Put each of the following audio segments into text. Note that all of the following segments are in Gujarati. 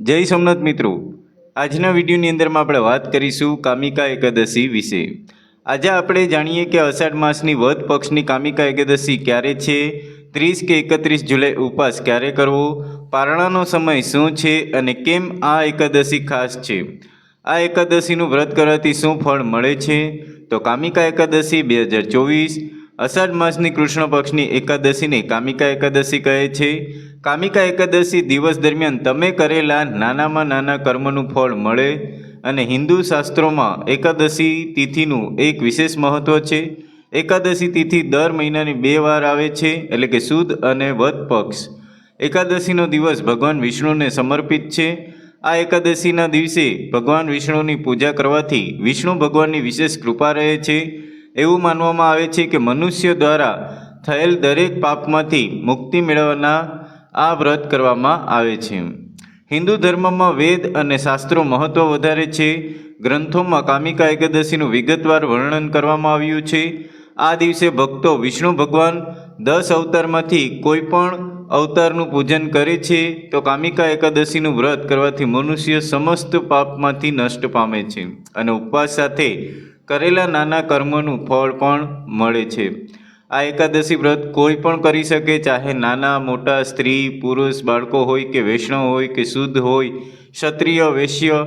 જય સોમનાથ મિત્રો. આજના વિડીયોની અંદરમાં આપણે વાત કરીશું કામિકા એકાદશી વિશે. આજે આપણે જાણીએ કે અષાઢ માસની વધ પક્ષની કામિકા એકાદશી ક્યારે છે? ત્રીસ કે એકત્રીસ જુલાઈ ઉપવાસ ક્યારે કરવો? પારણાનો સમય શું છે અને કેમ આ એકાદશી ખાસ છે? આ એકાદશીનું વ્રત કરવાથી શું ફળ મળે છે? તો કામિકા એકાદશી બે હજાર ચોવીસ. અષાઢ માસની કૃષ્ણ પક્ષની એકાદશીને કામિકા એકાદશી કહે છે. કામિકા એકાદશી દિવસ દરમિયાન તમે કરેલા નાનામાં નાના કર્મનું ફળ મળે અને હિન્દુ શાસ્ત્રોમાં એકાદશી તિથિનું એક વિશેષ મહત્ત્વ છે. એકાદશી તિથિ દર મહિનાની બે વાર આવે છે, એટલે કે સુદ અને વધ પક્ષ. એકાદશીનો દિવસ ભગવાન વિષ્ણુને સમર્પિત છે. આ એકાદશીના દિવસે ભગવાન વિષ્ણુની પૂજા કરવાથી વિષ્ણુ ભગવાનની વિશેષ કૃપા રહે છે. એવું માનવામાં આવે છે કે મનુષ્ય દ્વારા થયેલ દરેક પાપમાંથી મુક્તિ મેળવવાના આ વ્રત કરવામાં આવે છે. હિન્દુ ધર્મમાં વેદ અને શાસ્ત્રો મહત્ત્વ વધારે છે. ગ્રંથોમાં કામિકા એકાદશીનું વિગતવાર વર્ણન કરવામાં આવ્યું છે. આ દિવસે ભક્તો વિષ્ણુ ભગવાન દસ અવતારમાંથી કોઈ પણ અવતારનું પૂજન કરે છે, તો કામિકા એકાદશીનું વ્રત કરવાથી મનુષ્ય સમસ્ત પાપમાંથી નષ્ટ પામે છે અને ઉપવાસ સાથે કરેલા નાના કર્મોનું ફળ પણ મળે છે. આ એકાદશી વ્રત કોઈ પણ કરી શકે, ચાહે નાના, મોટા, સ્ત્રી, પુરુષ, બાળકો હોય કે વૈષ્ણવ હોય કે શુદ્ધ હોય, ક્ષત્રિય, વૈશ્ય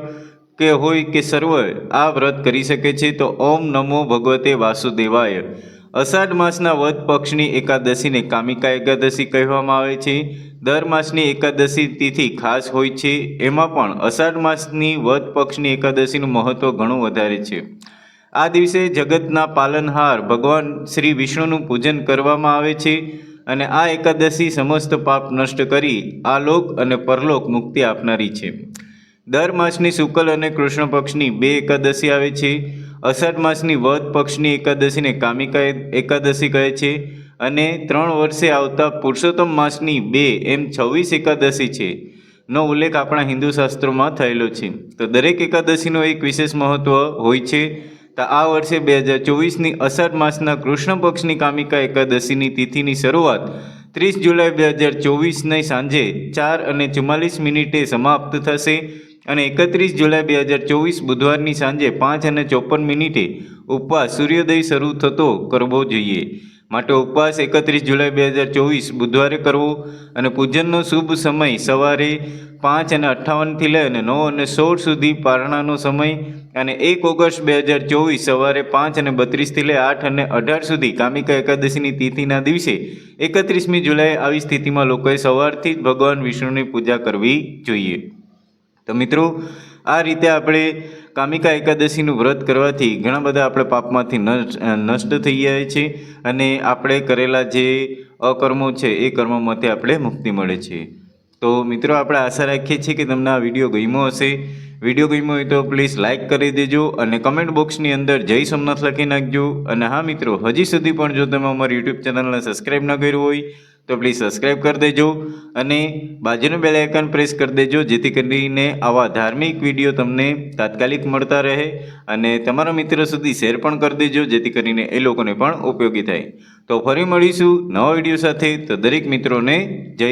કે હોય કે સર્વ, આ વ્રત કરી શકે છે. તો ઓમ નમો ભગવતે વાસુદેવાય. અષાઢ માસના વધ પક્ષની એકાદશીને કામિકા એકાદશી કહેવામાં આવે છે. દર માસની એકાદશી તિથિ ખાસ હોય છે. એમાં પણ અષાઢ માસની વધ પક્ષની એકાદશીનું મહત્ત્વ ઘણું વધારે છે. આ દિવસે જગતના પાલનહાર ભગવાન શ્રી વિષ્ણુનું પૂજન કરવામાં આવે છે અને આ એકાદશી સમસ્ત પાપ નષ્ટ કરી આ લોક અને પરલોક મુક્તિ આપનારી છે. દર માસની શુક્લ અને કૃષ્ણ પક્ષની બે એકાદશી આવે છે. અષાઢ માસની વધ પક્ષની એકાદશીને કામિકા એકાદશી કહે છે અને ત્રણ વર્ષે આવતા પુરુષોત્તમ માસની બે એમ છવ્વીસ એકાદશી છે. નો ઉલ્લેખ આપણા હિન્દુ શાસ્ત્રોમાં થયેલો છે. તો દરેક એકાદશીનો એક વિશેષ મહત્ત્વ હોય છે. તો આ વર્ષે બે હજાર ચોવીસની અષાઢ માસના કૃષ્ણ પક્ષની કામિકા એકાદશીની તિથિની શરૂઆત ત્રીસ જુલાઈ બે હજાર ચોવીસની સાંજે ચાર અને ચુમ્માલીસ મિનિટે સમાપ્ત થશે અને એકત્રીસ જુલાઈ બે હજાર ચોવીસ બુધવારની સાંજે પાંચ અને ચોપન મિનિટે ઉપવાસ સૂર્યોદય શરૂ થતો કરવો જોઈએ. માટે ઉપવાસ એકત્રીસ જુલાઈ બે હજાર ચોવીસ બુધવારે કરવો અને પૂજનનો શુભ સમય સવારે પાંચ અને અઠ્ઠાવનથી લઈ અને નવ અને સોળ સુધી પારણાનો સમય અને એક ઓગસ્ટ બે હજાર ચોવીસ સવારે પાંચ અને બત્રીસથી લઈ આઠ અને અઢાર સુધી કામિકા એકાદશીની તિથિના દિવસે એકત્રીસમી જુલાઈ આવી સ્થિતિમાં લોકોએ સવારથી જ ભગવાન વિષ્ણુની પૂજા કરવી જોઈએ. તો મિત્રો, આ રીતે આપણે કામિકા એકાદશીનું વ્રત કરવાથી ઘણા બધા આપણે પાપમાંથી નષ્ટ થઈ જાય છે અને આપણે કરેલા જે અકર્મો છે એ કર્મોમાંથી આપણે મુક્તિ મળે છે. તો મિત્રો, આપણે આશા રાખીએ છીએ કે તમને આ વીડિયો ગમ્યો હશે. વીડિયો ગમ્યો હોય તો પ્લીઝ લાઇક કરી દેજો અને કમેન્ટ બોક્સની અંદર જય સોમનાથ લખી નાખજો. અને હા મિત્રો, હજી સુધી પણ જો તમે અમારી યુટ્યુબ ચેનલને સબસ્ક્રાઈબ ન કર્યું હોય તો પ્લીઝ સબસ્ક્રાઈબ કરી દેજો અને બાજુનું બેલ પ્રેસ કરી દેજો, જેથી કરીને આવા ધાર્મિક વીડિયો તમને તાત્કાલિક મળતા રહે અને તમારા મિત્રો સુધી શેર પણ કરી દેજો, જેથી કરીને એ લોકોને પણ ઉપયોગી થાય. તો ફરી મળીશું નવા વીડિયો સાથે. તો દરેક મિત્રોને જય